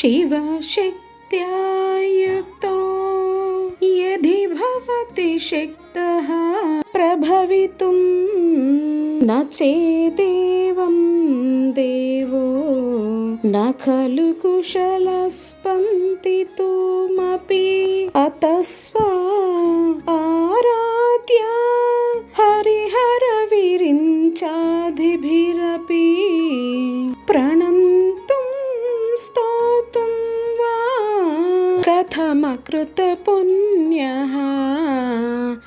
शिवशक्त्या युक्तो यदि भवति शक्तः प्रभवितुं न चेदेवं देवो न खलु कुशलस्पन्दितुमपि अतः स्वा आराध्या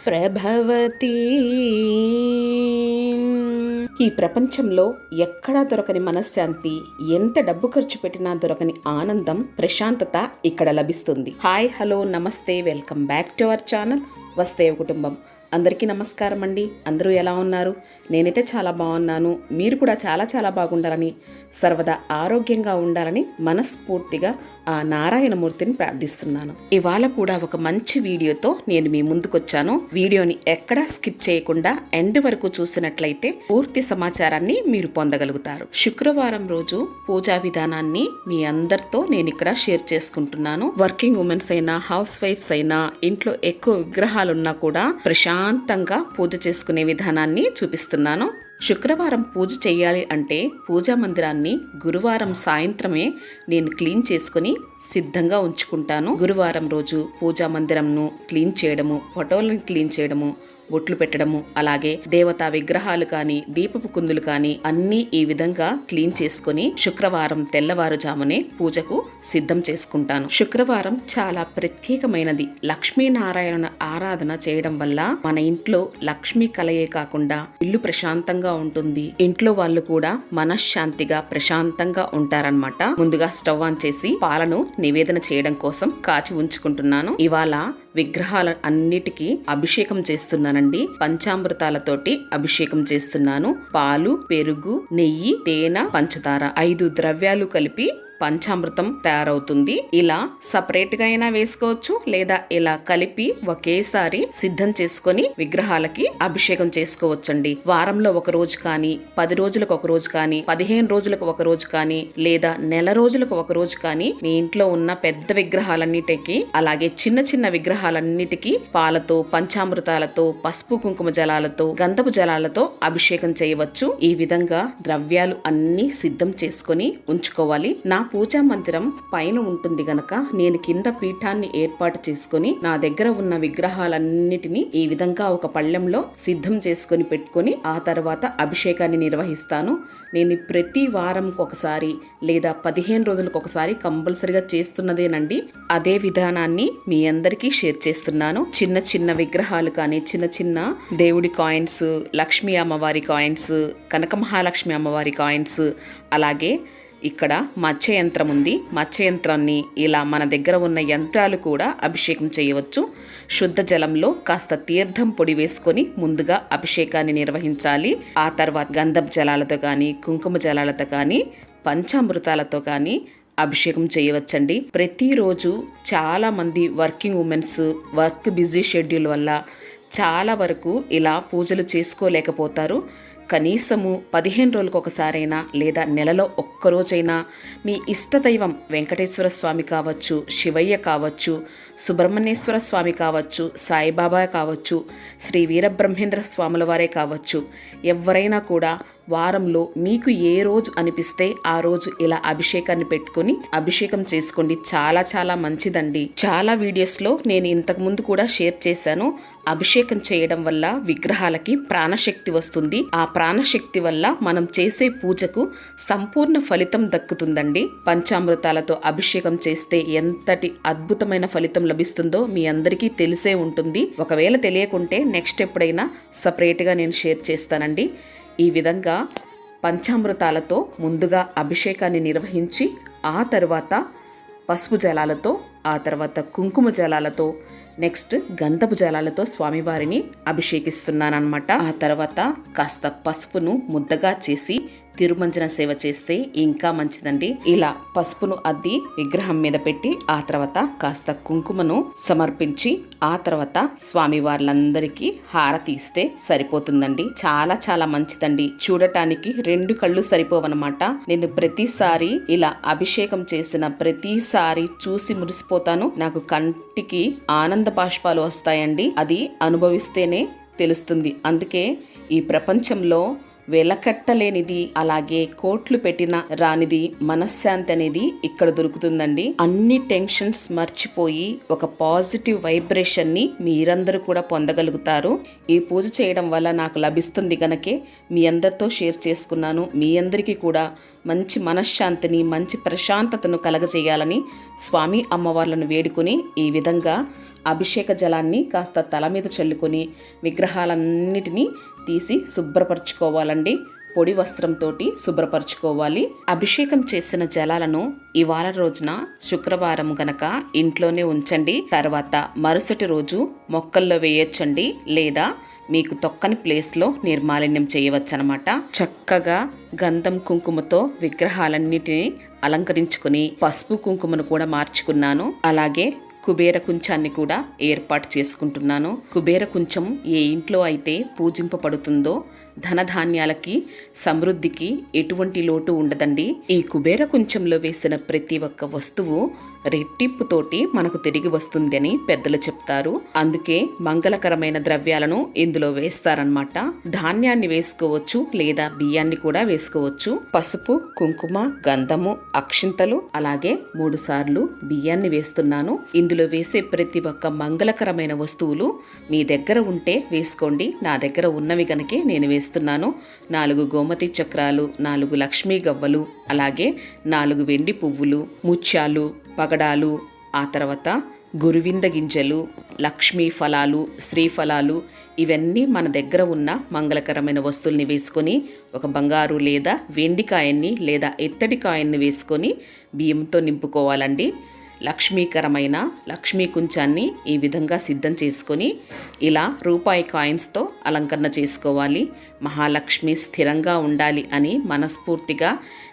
ప్రభవతి. ఈ ప్రపంచంలో ఎక్కడా దొరకని మనశ్శాంతి ఎంత డబ్బు ఖర్చు పెట్టినా దొరకని ఆనందం ప్రశాంతత ఇక్కడ లభిస్తుంది. హాయ్ హలో నమస్తే welcome back to our channel వస్తే కుటుంబం. అందరికీ నమస్కారం అండి. అందరూ ఎలా ఉన్నారు? నేనైతే చాలా బాగున్నాను. మీరు కూడా చాలా చాలా బాగుండాలని సర్వదా ఆరోగ్యంగా ఉండాలని మనస్ఫూర్తిగా ఆ నారాయణమూర్తిని ప్రార్థిస్తున్నాను. ఇవాళ కూడా ఒక మంచి వీడియోతో నేను మీ ముందుకొచ్చాను. వీడియోని ఎక్కడా స్కిప్ చేయకుండా ఎండ్ వరకు చూసినట్లయితే పూర్తి సమాచారాన్ని మీరు పొందగలుగుతారు. శుక్రవారం రోజు పూజా విధానాన్ని మీ అందరితో నేను ఇక్కడ షేర్ చేసుకుంటున్నాను. వర్కింగ్ ఉమెన్స్ అయినా హౌస్ వైఫ్స్ అయినా ఇంట్లో ఎక్కువ విగ్రహాలున్నా కూడా ప్రశాంతంగా పూజ చేసుకునే విధానాన్ని చూపిస్తున్నాను. శుక్రవారం పూజ చేయాలి అంటే పూజా మందిరాన్ని గురువారం సాయంత్రమే నేను క్లీన్ చేసుకుని సిద్ధంగా ఉంచుకుంటాను. గురువారం రోజు పూజా మందిరంను క్లీన్ చేయడము ఫోటోలను క్లీన్ చేయడము బొట్లు పెట్టడము అలాగే దేవతా విగ్రహాలు కానీ దీపపు కుందులు కానీ అన్నీ ఈ విధంగా క్లీన్ చేసుకుని శుక్రవారం తెల్లవారుజామునే పూజకు సిద్ధం చేసుకుంటాను. శుక్రవారం చాలా ప్రత్యేకమైనది. లక్ష్మీనారాయణ ఆరాధన చేయడం వల్ల మన ఇంట్లో లక్ష్మీ కలయే కాకుండా ఇల్లు ప్రశాంతంగా ఉంటుంది. ఇంట్లో వాళ్ళు కూడా మనశ్శాంతిగా ప్రశాంతంగా ఉంటారనమాట ముందుగా స్టవ్ ఆన్ చేసి పాలను నివేదన చేయడం కోసం కాచి ఉంచుకుంటున్నాను. ఇవాళ విగ్రహాల అన్నిటికీ అభిషేకం చేస్తున్నానండి. పంచామృతాలతోటి అభిషేకం చేస్తున్నాను. పాలు పెరుగు నెయ్యి తేనె పంచదార ఐదు ద్రవ్యాలు కలిపి పంచామృతం తయారవుతుంది. ఇలా సపరేట్గా అయినా వేసుకోవచ్చు లేదా ఇలా కలిపి ఒకేసారి సిద్ధం చేసుకొని విగ్రహాలకి అభిషేకం చేసుకోవచ్చండి. వారంలో ఒక రోజు కానీ పది రోజులకు ఒక రోజు కానీ పదిహేను రోజులకు ఒక రోజు కానీ లేదా నెల రోజులకు ఒక రోజు కానీ మీ ఇంట్లో ఉన్న పెద్ద విగ్రహాలన్నిటికీ అలాగే చిన్న చిన్న విగ్రహాలన్నిటికీ పాలతో పంచామృతాలతో పసుపు కుంకుమ జలాలతో గంధపు జలాలతో అభిషేకం చేయవచ్చు. ఈ విధంగా ద్రవ్యాలు అన్ని సిద్ధం చేసుకొని ఉంచుకోవాలి. నా పూజా మందిరం పైన ఉంటుంది గనక నేను కింద పీఠాన్ని ఏర్పాటు చేసుకుని నా దగ్గర ఉన్న విగ్రహాలన్నిటిని ఈ విధంగా ఒక పళ్ళెంలో సిద్ధం చేసుకొని పెట్టుకొని ఆ తర్వాత అభిషేకాన్ని నిర్వహిస్తాను. నేను ప్రతి వారంకి ఒకసారి లేదా పదిహేను రోజులకు ఒకసారి కంపల్సరిగా చేస్తున్నదేనండి. అదే విధానాన్ని మీ అందరికీ షేర్ చేస్తున్నాను. చిన్న చిన్న విగ్రహాలు కానీ చిన్న చిన్న దేవుడి కాయిన్స్ లక్ష్మీ అమ్మవారి కాయిన్స్ కనక మహాలక్ష్మి అమ్మవారి కాయిన్స్ అలాగే ఇక్కడ మత్స్య యంత్రం ఉంది. మత్స్య యంత్రాన్ని ఇలా మన దగ్గర ఉన్న యంత్రాలు కూడా అభిషేకం చేయవచ్చు. శుద్ధ జలంలో కాస్త తీర్థం పొడి వేసుకొని ముందుగా అభిషేకాన్ని నిర్వహించాలి. ఆ తర్వాత గంధం జలాలతో కానీ కుంకుమ జలాలతో కానీ పంచామృతాలతో కానీ అభిషేకం చేయవచ్చండి. ప్రతిరోజు చాలామంది working womens work busy schedule వల్ల చాలా వరకు ఇలా పూజలు చేసుకోలేకపోతారు. కనీసము పదిహేను రోజులకు ఒకసారైనా లేదా నెలలో ఒక్కరోజైనా మీ ఇష్టదైవం వెంకటేశ్వర స్వామి కావచ్చు శివయ్య కావచ్చు సుబ్రహ్మణ్యేశ్వర స్వామి కావచ్చు సాయిబాబా కావచ్చు శ్రీ వీరబ్రహ్మేంద్ర స్వాముల వారే కావచ్చు. ఎవరైనా కూడా వారంలో మీకు ఏ రోజు అనిపిస్తే ఆ రోజు ఇలా అభిషేకాన్ని పెట్టుకొని అభిషేకం చేసుకోండి. చాలా చాలా మంచిదండి. చాలా వీడియోస్లో నేను ఇంతకు ముందు కూడా షేర్ చేశాను. అభిషేకం చేయడం వల్ల విగ్రహాలకి ప్రాణశక్తి వస్తుంది. ఆ ప్రాణశక్తి వల్ల మనం చేసే పూజకు సంపూర్ణ ఫలితం దక్కుతుందండి. పంచామృతాలతో అభిషేకం చేస్తే ఎంతటి అద్భుతమైన ఫలితం లభిస్తుందో మీ అందరికీ తెలిసే ఉంటుంది. ఒకవేళ తెలియకుంటే నెక్స్ట్ ఎప్పుడైనా సపరేట్గా నేను షేర్ చేస్తానండి. ఈ విధంగా పంచామృతాలతో ముందుగా అభిషేకాన్ని నిర్వహించి ఆ తర్వాత పసుపు జలాలతో ఆ తర్వాత కుంకుమ జలాలతో నెక్స్ట్ గంధపు జలాలతో స్వామివారిని అభిషేకిస్తున్నానమాట ఆ తర్వాత కాస్త పసుపును ముద్దగా చేసి తిరుమంజన సేవ చేస్తే ఇంకా మంచిదండి. ఇలా పసుపును అద్ది విగ్రహం మీద పెట్టి ఆ తర్వాత కాస్త కుంకుమను సమర్పించి ఆ తర్వాత స్వామి వార్లందరికీ హారతి ఇస్తే సరిపోతుందండి. చాలా చాలా మంచిదండి. చూడటానికి రెండు కళ్ళు సరిపోవన్నమాట. నేను ప్రతిసారి ఇలా అభిషేకం చేసిన ప్రతిసారి చూసి మురిసిపోతాను. నాకు కంటికి ఆనంద బాష్పాలు వస్తాయండి. అది అనుభవిస్తేనే తెలుస్తుంది. అందుకే ఈ ప్రపంచంలో వెలకట్టలేనిది అలాగే కోట్లు పెట్టిన రానిది మనశ్శాంతి అనేది ఇక్కడ దొరుకుతుందండి. అన్ని టెన్షన్స్ మర్చిపోయి ఒక పాజిటివ్ వైబ్రేషన్ని మీరందరూ కూడా పొందగలుగుతారు. ఈ పూజ చేయడం వల్ల నాకు లభిస్తుంది గనకే మీ అందరితో షేర్ చేసుకున్నాను. మీ అందరికీ కూడా మంచి మనశ్శాంతిని మంచి ప్రశాంతతను కలగజేయాలని స్వామి అమ్మవార్లను వేడుకొని ఈ విధంగా అభిషేక జలాన్ని కాస్త తల మీద చల్లుకొని విగ్రహాలన్నిటినీ తీసి శుభ్రపరచుకోవాలండి. పొడి వస్త్రంతో శుభ్రపరచుకోవాలి. అభిషేకం చేసిన జలాలను ఇవాళ రోజున శుక్రవారం గనక ఇంట్లోనే ఉంచండి. తర్వాత మరుసటి రోజు మొక్కల్లో వేయొచ్చండి లేదా మీకు తొక్కని ప్లేస్లో నిర్మాలిన్యం చేయవచ్చనమాట. చక్కగా గంధం కుంకుమతో విగ్రహాలన్నిటినీ అలంకరించుకుని పసుపు కుంకుమను కూడా మార్చుకున్నాను. అలాగే కుబేర కుంచాన్ని కూడా ఏర్పాటు చేసుకుంటున్నాను. కుబేర కుంచం ఏ ఇంట్లో అయితే పూజింపబడుతుందో ధనధాన్యాలకి సమృద్ధికి ఎటువంటి లోటు ఉండదండి. ఈ కుబేర కుంచంలో వేసిన ప్రతి ఒక్క వస్తువు రెట్టింపుతోటి మనకు తిరిగి వస్తుందని పెద్దలు చెప్తారు. అందుకే మంగళకరమైన ద్రవ్యాలను ఇందులో వేస్తారనమాట ధాన్యాన్ని వేసుకోవచ్చు లేదా బియ్యాన్ని కూడా వేసుకోవచ్చు. పసుపు కుంకుమ గంధము అక్షింతలు అలాగే మూడు సార్లు బియ్యాన్ని వేస్తున్నాను. ఇందులో వేసే ప్రతి ఒక్క మంగళకరమైన వస్తువులు మీ దగ్గర ఉంటే వేసుకోండి. నా దగ్గర ఉన్నవి గనకే నేను వేస్తున్నాను. నాలుగు గోమతి చక్రాలు నాలుగు లక్ష్మీ గవ్వలు అలాగే నాలుగు వెండి పువ్వులు ముత్యాలు పగడాలు ఆ తర్వాత గురువింద గింజలు లక్ష్మీ ఫలాలు శ్రీఫలాలు ఇవన్నీ మన దగ్గర ఉన్న మంగళకరమైన వస్తువుల్ని వేసుకొని ఒక బంగారు లేదా వెండి కాయన్ని లేదా ఎత్తడి కాయన్ని వేసుకొని బియ్యంతో నింపుకోవాలండి. లక్ష్మీకరమైన లక్ష్మీ కుంచాన్ని ఈ విధంగా సిద్ధం చేసుకొని ఇలా రూపాయి కాయిన్స్తో అలంకరణ చేసుకోవాలి. మహాలక్ష్మి స్థిరంగా ఉండాలి అని మనస్ఫూర్తిగా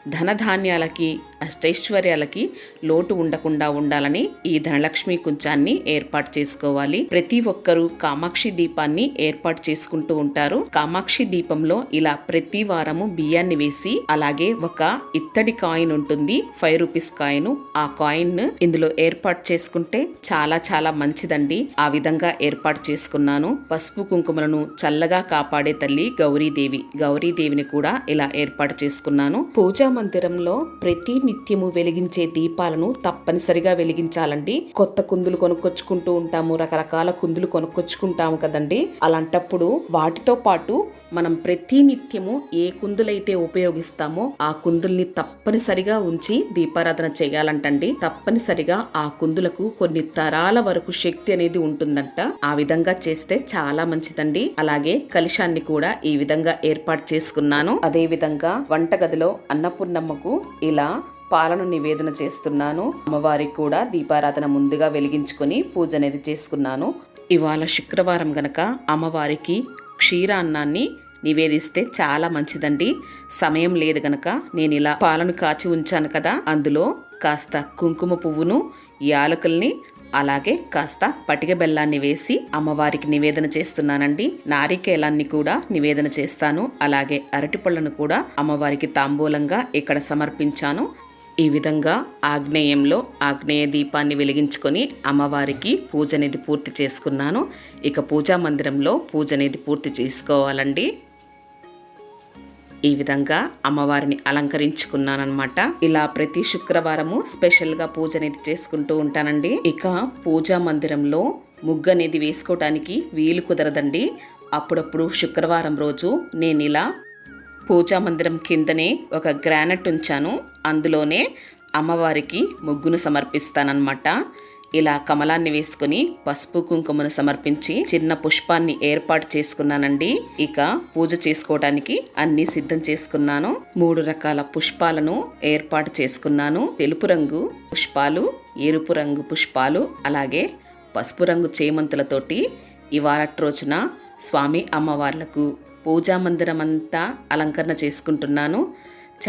ధనధాన్యాలకి అష్టైశ్వర్యాలకి లోటు ఉండకుండా ఉండాలని ఈ ధనలక్ష్మి కుంచాన్ని ఏర్పాటు చేసుకోవాలి. ప్రతి ఒక్కరూ కామాక్షి దీపాన్ని ఏర్పాటు చేసుకుంటూ ఉంటారు. కామాక్షి దీపంలో ఇలా ప్రతి వారము బియ్యాన్ని వేసి అలాగే ఒక ఇత్తడి కాయిన్ ఉంటుంది. Five rupees coin. ఆ కాయిన్ ఇందులో ఏర్పాటు చేసుకుంటే చాలా చాలా మంచిదండి. ఆ విధంగా ఏర్పాటు చేసుకున్నాను. పసుపు కుంకుమలను చల్లగా కాపాడే తల్లి గౌరీదేవి. గౌరీదేవిని కూడా ఇలా ఏర్పాటు చేసుకున్నాను. పూజా మందిరంలో ప్రతి నిత్యము వెలిగించే దీపాలను తప్పనిసరిగా వెలిగించాలండి. కొత్త కుందులు కొనుక్కొచ్చుకుంటూ ఉంటాము. రకరకాల కుందులు కొనుక్కొచ్చుకుంటాము కదండి. అలాంటప్పుడు వాటితో పాటు మనం ప్రతి నిత్యము ఏ కుందులైతే ఉపయోగిస్తామో ఆ కుందుల్ని తప్పనిసరిగా ఉంచి దీపారాధన చేయాలంటండి. తప్పనిసరిగా ఆ కుందులకు కొన్ని తరాల వరకు శక్తి అనేది ఉంటుందంట. ఆ విధంగా చేస్తే చాలా మంచిదండి. అలాగే కలుషాన్ని కూడా ఈ విధంగా ఏర్పాటు చేసుకున్నాను. అదే విధంగా వంటగదిలో అన్నపూర్ణమ్మకు ఇలా పాలను నివేదన చేస్తున్నాను. అమ్మవారికి కూడా దీపారాధన ముందుగా వెలిగించుకొని పూజ అనేది చేసుకున్నాను. ఇవాళ శుక్రవారం గనక అమ్మవారికి క్షీరాన్నాన్ని నివేదిస్తే చాలా మంచిదండి. సమయం లేదు గనక నేను ఇలా పాలను కాచి ఉంచాను కదా. అందులో కాస్త కుంకుమ పువ్వును యాలకుల్ని అలాగే కాస్త పటిక బెల్లాన్ని వేసి అమ్మవారికి నివేదన చేస్తున్నానండి. నారికేలాన్ని కూడా నివేదన చేస్తాను. అలాగే అరటిపళ్ళను కూడా అమ్మవారికి తాంబూలంగా ఇక్కడ సమర్పించాను. ఈ విధంగా ఆగ్నేయంలో ఆగ్నేయ దీపాన్ని వెలిగించుకొని అమ్మవారికి పూజ అనేది పూర్తి చేసుకున్నాను. ఇక పూజా మందిరంలో పూజ అనేది పూర్తి చేసుకోవాలండి. ఈ విధంగా అమ్మవారిని అలంకరించుకున్నానమాట ఇలా ప్రతి శుక్రవారము స్పెషల్గా పూజ అనేది చేసుకుంటూ ఉంటానండి. ఇక పూజా మందిరంలో ముగ్గు అనేది వేసుకోవటానికి వీలు కుదరదండి. అప్పుడప్పుడు శుక్రవారం రోజు నేను ఇలా పూజా మందిరం కిందనే ఒక గ్రానైట్ ఉంచాను. అందులోనే అమ్మవారికి ముగ్గును సమర్పిస్తానన్నమాట. ఇలా కమలాన్ని వేసుకుని పసుపు కుంకుమను సమర్పించి చిన్న పుష్పాన్ని ఏర్పాటు చేసుకున్నానండి. ఇక పూజ చేసుకోవడానికి అన్ని సిద్ధం చేసుకున్నాను. మూడు రకాల పుష్పాలను ఏర్పాటు చేసుకున్నాను. తెలుపు రంగు పుష్పాలు ఎరుపు రంగు పుష్పాలు అలాగే పసుపు రంగు చేమంతులతోటి ఇవాళ రోజున స్వామి అమ్మవార్లకు పూజా మందిరం అంతా అలంకరణ చేసుకుంటున్నాను.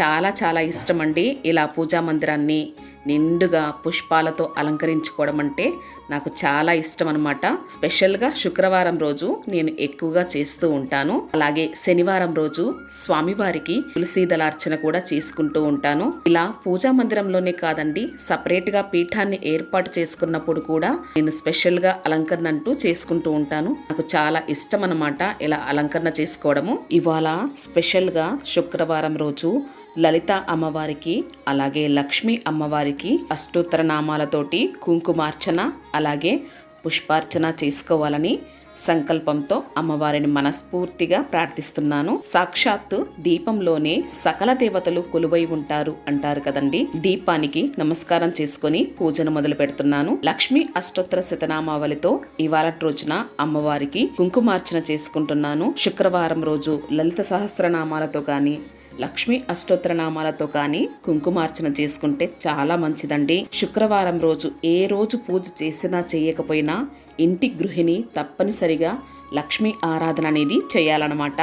చాలా చాలా ఇష్టం అండి ఇలా పూజా మందిరాన్ని. నిండుగా పుష్పాలతో అలంకరించుకోవడం అంటే నాకు చాలా ఇష్టం అనమాట స్పెషల్గా శుక్రవారం రోజు నేను ఎక్కువగా చేస్తూ ఉంటాను. అలాగే శనివారం రోజు స్వామివారికి తులసి దళార్చన కూడా చేసుకుంటూ ఉంటాను. ఇలా పూజా మందిరంలోనే కాదండి సపరేట్గా పీఠాన్ని ఏర్పాటు చేసుకున్నప్పుడు కూడా నేను స్పెషల్గా అలంకరణ అంటూ చేసుకుంటూ ఉంటాను. నాకు చాలా ఇష్టం అనమాట ఇలా అలంకరణ చేసుకోవడము. ఇవాళ స్పెషల్గా శుక్రవారం రోజు లలిత అమ్మవారికి అలాగే లక్ష్మీ అమ్మవారికి అష్టోత్తర నామాలతోటి కుంకుమార్చన అలాగే పుష్పార్చన చేసుకోవాలని సంకల్పంతో అమ్మవారిని మనస్ఫూర్తిగా ప్రార్థిస్తున్నాను. సాక్షాత్తు దీపంలోనే సకల దేవతలు కొలువై ఉంటారు అంటారు కదండి. దీపానికి నమస్కారం చేసుకొని పూజను మొదలు పెడుతున్నాను. లక్ష్మీ అష్టోత్తర శతనామావళితో ఇవాళ రోజున అమ్మవారికి కుంకుమార్చన చేసుకుంటున్నాను. శుక్రవారం రోజు లలిత సహస్రనామాలతో కానీ లక్ష్మీ అష్టోత్తర నామాలతో కానీ కుంకుమార్చన చేసుకుంటే చాలా మంచిదండి. శుక్రవారం రోజు ఏ రోజు పూజ చేసినా చేయకపోయినా ఇంటి గృహిణి తప్పనిసరిగా లక్ష్మీ ఆరాధన అనేది చేయాలన్నమాట.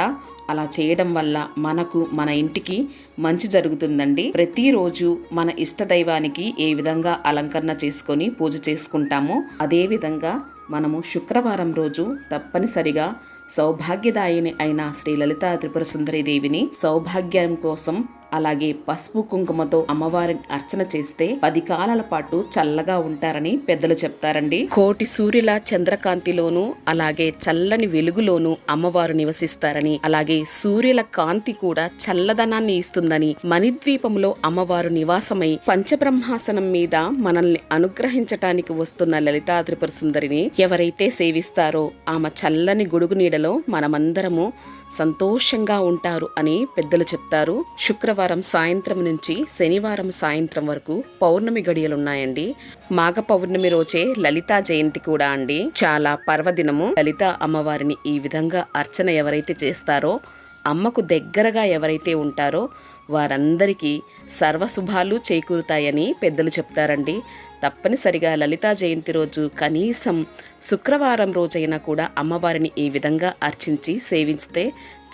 అలా చేయడం వల్ల మనకు మన ఇంటికి మంచి జరుగుతుందండి. ప్రతిరోజు మన ఇష్ట దైవానికి ఏ విధంగా అలంకరణ చేసుకొని పూజ చేసుకుంటామో అదే విధంగా మనము శుక్రవారం రోజు తప్పనిసరిగా సౌభాగ్యదాయిని అయిన శ్రీ లలితా త్రిపుర సుందరి దేవిని సౌభాగ్యం కోసం అలాగే పసుపు కుంకుమతో అమ్మవారిని అర్చన చేస్తే పది కాలాల పాటు చల్లగా ఉంటారని పెద్దలు చెప్తారండి. కోటి సూర్యుల చంద్రకాంతిలోను అలాగే చల్లని వెలుగులోను అమ్మవారు నివసిస్తారని అలాగే సూర్యుల కాంతి కూడా చల్లదనాన్ని ఇస్తుందని మణిద్వీపంలో అమ్మవారు నివాసమై పంచబ్రహ్మాసనం మీద మనల్ని అనుగ్రహించటానికి వస్తున్న లలితా త్రిపుర సుందరిని ఎవరైతే సేవిస్తారో ఆమె చల్లని గొడుగు నీడలో మనమందరము సంతోషంగా ఉంటారు అని పెద్దలు చెప్తారు. శుక్రవారం సాయంత్రం నుంచి శనివారం సాయంత్రం వరకు పౌర్ణమి గడియలున్నాయండి. మాఘ పౌర్ణమి రోజే లలితా జయంతి కూడా అండి. చాలా పర్వదినము. లలిత అమ్మవారిని ఈ విధంగా అర్చన ఎవరైతే చేస్తారో అమ్మకు దగ్గరగా ఎవరైతే ఉంటారో వారందరికీ సర్వశుభాలు చేకూరుతాయని పెద్దలు చెప్తారండి. తప్పనిసరిగా లలితా జయంతి రోజు కనీసం శుక్రవారం రోజైనా కూడా అమ్మవారిని ఈ విధంగా అర్చించి సేవిస్తే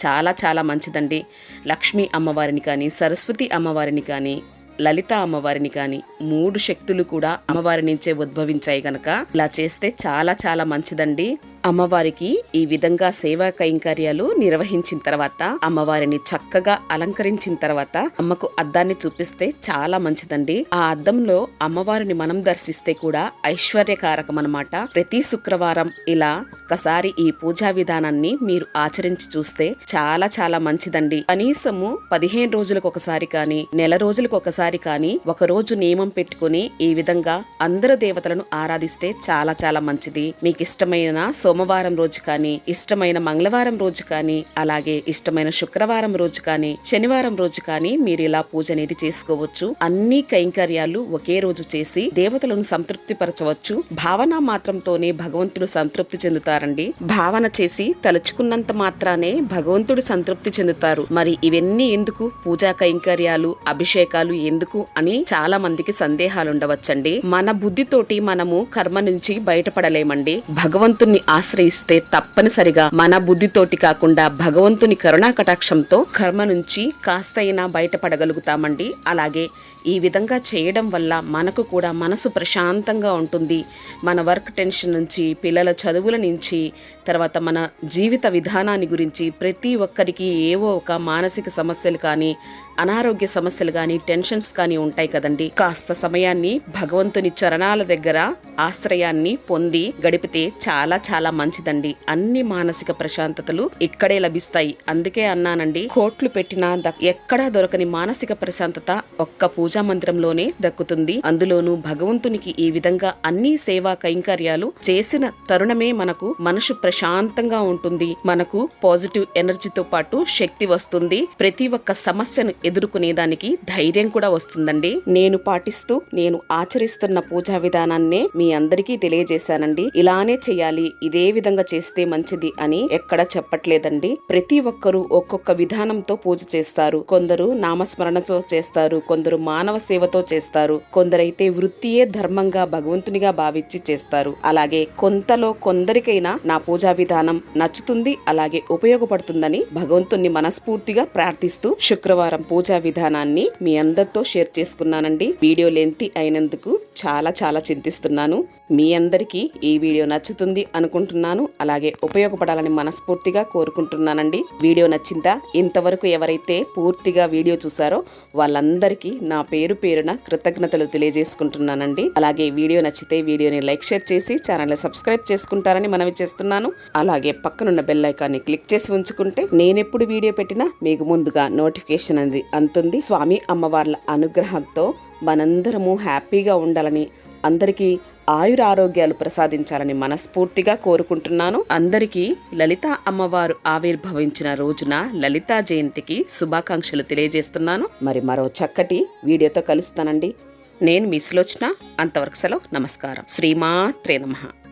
చాలా చాలా మంచిదండి. లక్ష్మీ అమ్మవారిని కానీ సరస్వతి అమ్మవారిని కానీ లలిత అమ్మవారిని కానీ మూడు శక్తులు కూడా అమ్మవారి నుంచే ఉద్భవించాయి గనక ఇలా చేస్తే చాలా చాలా మంచిదండి. అమ్మవారికి ఈ విధంగా సేవా కైంకర్యాలు నిర్వహించిన తర్వాత అమ్మవారిని చక్కగా అలంకరించిన తర్వాత అమ్మకు అద్దాన్ని చూపిస్తే చాలా మంచిదండి. ఆ అద్దంలో అమ్మవారిని మనం దర్శిస్తే కూడా ఐశ్వర్యకారకం అనమాట ప్రతి శుక్రవారం ఇలా ఒక్కసారి ఈ పూజా విధానాన్ని మీరు ఆచరించి చూస్తే చాలా చాలా మంచిదండి. కనీసము పదిహేను రోజులకు ఒకసారి కానీ నెల రోజులకు ఒకసారి కానీ ఒక రోజు నియమం పెట్టుకుని ఈ విధంగా అందరు దేవతలను ఆరాధిస్తే చాలా చాలా మంచిది. మీకు ఇష్టమైన సోమవారం రోజు కానీ ఇష్టమైన మంగళవారం రోజు కానీ అలాగే ఇష్టమైన శుక్రవారం రోజు కానీ శనివారం రోజు కానీ మీరు ఇలా పూజ అనేది చేసుకోవచ్చు. అన్ని కైంకర్యాలు ఒకే రోజు చేసి దేవతలను సంతృప్తి పరచవచ్చు భావన మాత్రంతోనే భగవంతుడు సంతృప్తి చెందుతారండి. భావన చేసి తలుచుకున్నంత మాత్రానే భగవంతుడు సంతృప్తి చెందుతారు. మరి ఇవన్నీ ఎందుకు? పూజా కైంకర్యాలు అభిషేకాలు ఎందుకు అని చాలా మందికి సందేహాలు ఉండవచ్చండి. మన బుద్ధితోటి మనము కర్మ నుంచి బయటపడలేమండి. భగవంతుణ్ణి ఆశ్రయిస్తే తప్పనిసరిగా మన బుద్ధితోటి కాకుండా భగవంతుని కరుణా కటాక్షంతో కర్మ నుంచి కాస్తైనా బయటపడగలుగుతామండి. అలాగే ఈ విధంగా చేయడం వల్ల మనకు కూడా మనసు ప్రశాంతంగా ఉంటుంది. మన వర్క్ టెన్షన్ నుంచి పిల్లల చదువుల నుంచి తర్వాత మన జీవిత విధానాన్ని గురించి ప్రతి ఒక్కరికి ఏవో ఒక మానసిక సమస్యలు కానీ అనారోగ్య సమస్యలు కానీ టెన్షన్స్ కానీ ఉంటాయి కదండి. కాస్త సమయాన్ని భగవంతుని చరణాల దగ్గర ఆశ్రయాన్ని పొంది గడిపితే చాలా చాలా మంచిదండి. అన్ని మానసిక ప్రశాంతతలు ఇక్కడే లభిస్తాయి. అందుకే అన్నానండి కోట్లు పెట్టినా ఎక్కడా దొరకని మానసిక ప్రశాంతత ఒక్క పూజా మందిరంలోనే దక్కుతుంది. అందులోనూ భగవంతునికి ఈ విధంగా అన్ని సేవా కైంకర్యాలు చేసిన తరుణమే మనకు మనసు ప్రశాంతంగా ఉంటుంది. మనకు పాజిటివ్ ఎనర్జీతో పాటు శక్తి వస్తుంది. ప్రతి ఒక్క సమస్యను ఎదుర్కొనేదానికి ధైర్యం కూడా వస్తుందండి. నేను పాటిస్తూ నేను ఆచరిస్తున్న పూజా విధానాన్నే మీ అందరికీ తెలియజేశానండి. ఇలానే చేయాలి ఇదే విధంగా చేస్తే మంచిది అని ఎక్కడ చెప్పట్లేదండి. ప్రతి ఒక్కరూ ఒక్కొక్క విధానంతో పూజ చేస్తారు. కొందరు నామస్మరణతో చేస్తారు కొందరు మానవ సేవతో చేస్తారు కొందరైతే వృత్తియే ధర్మంగా భగవంతునిగా భావించి చేస్తారు. అలాగే కొంతలో కొందరికైనా నా పూజా విధానం నచ్చుతుంది అలాగే ఉపయోగపడుతుందని భగవంతుణ్ణి మనస్ఫూర్తిగా ప్రార్థిస్తూ శుక్రవారం పూజ పూజా విధానాన్ని మీ అందరితో షేర్ చేసుకున్నానండి. వీడియో లెంతి అయినందుకు చాలా చాలా చింతిస్తున్నాను. మీ అందరికీ ఈ వీడియో నచ్చుతుంది అనుకుంటున్నాను. అలాగే ఉపయోగపడాలని మనస్ఫూర్తిగా కోరుకుంటున్నానండి. వీడియో నచ్చిందా? ఇంతవరకు ఎవరైతే పూర్తిగా వీడియో చూసారో వాళ్ళందరికీ నా పేరు పేరున కృతజ్ఞతలు తెలియజేసుకుంటున్నానండి. అలాగే వీడియో నచ్చితే వీడియోని లైక్ షేర్ చేసి ఛానల్ని సబ్స్క్రైబ్ చేసుకుంటారని మనవి చేస్తున్నాను. అలాగే పక్కనున్న బెల్ ఐకాన్ని క్లిక్ చేసి ఉంచుకుంటే నేనెప్పుడు వీడియో పెట్టినా మీకు ముందుగా నోటిఫికేషన్ అనేది అందుతుంది స్వామి అమ్మవార్ల అనుగ్రహంతో మనందరము హ్యాపీగా ఉండాలని అందరికీ ఆయుర ఆరోగ్యాలు ప్రసాదించాలని మనస్ఫూర్తిగా కోరుకుంటున్నాను. అందరికీ లలిత అమ్మవారు ఆవిర్భవించిన రోజున లలితా జయంతికి శుభాకాంక్షలు తెలియజేస్తున్నాను. మరి మరో చక్కటి వీడియోతో కలుస్తానండి. నేను మీ సులోచన. అంతవరకు సెలవు. నమస్కారం. శ్రీమాత్రే నమః.